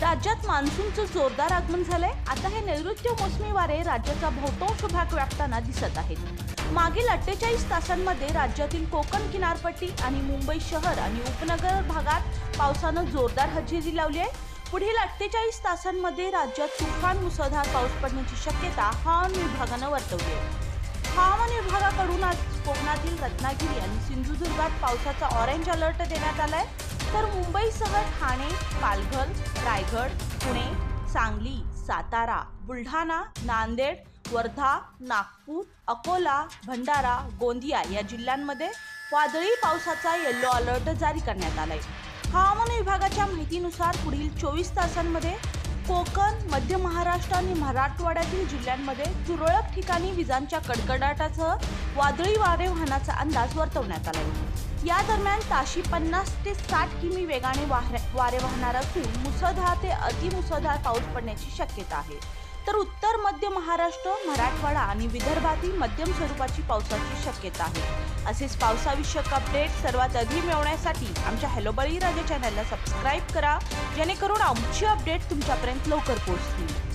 राज्यात मान्सूनचं जोरदार आगमन झालंय. आता हे नैऋत्य मोसमी वारे राज्याचा बहुतांश भाग व्यापताना दिसत आहेत. मागील अठ्ठेचाळीस तासांमध्ये राज्यातील कोकण किनारपट्टी आणि मुंबई शहर आणि उपनगर भागात पावसानं जोरदार हजेरी लावली आहे. पुढील अठ्ठेचाळीस तासांमध्ये राज्यात तुफान मुसळधार पाऊस पडण्याची शक्यता हवामान विभागानं वर्तवली आहे. हवामान विभागाकडून आज कोकणातील रत्नागिरी आणि सिंधुदुर्गात पावसाचा ऑरेंज अलर्ट देण्यात आलाय. तर मुंबईसह ठाणे पालघर रायगड पुणे सांगली सातारा बुलढाणा नांदेड वर्धा नागपूर अकोला भंडारा गोंदिया या जिल्ह्यांमध्ये वादळी पावसाचा येल्लो अलर्ट जारी करण्यात आलाय. हवामान विभागाच्या माहितीनुसार पुढील चोवीस तासांमध्ये कोकण मध्य महाराष्ट्र आणि मराठवाड्यातील जिल्ह्यांमध्ये तुरळक ठिकाणी विजांच्या कडकडाटासह वादळी वारे वाहनाचा अंदाज वर्तवण्यात आला आहे या दरम्यान ताशी पन्नास ते साठ किमी वेगाने वारे वाहणार असून मुसळधार ते अतिमुसळधार पाऊस पडण्याची शक्यता आहे. तर उत्तर मध्य महाराष्ट्र मराठवाडा आणि विदर्भातील मध्यम स्वरूपाची पावसाची शक्यता आहे. असेच पावसाविषयक अपडेट सर्वात आधी मिळवण्यासाठी आमच्या हॅलो बळीराजा चॅनलला सबस्क्राईब करा. जेणेकरून आमची अपडेट तुमच्यापर्यंत लवकर पोहोचतील.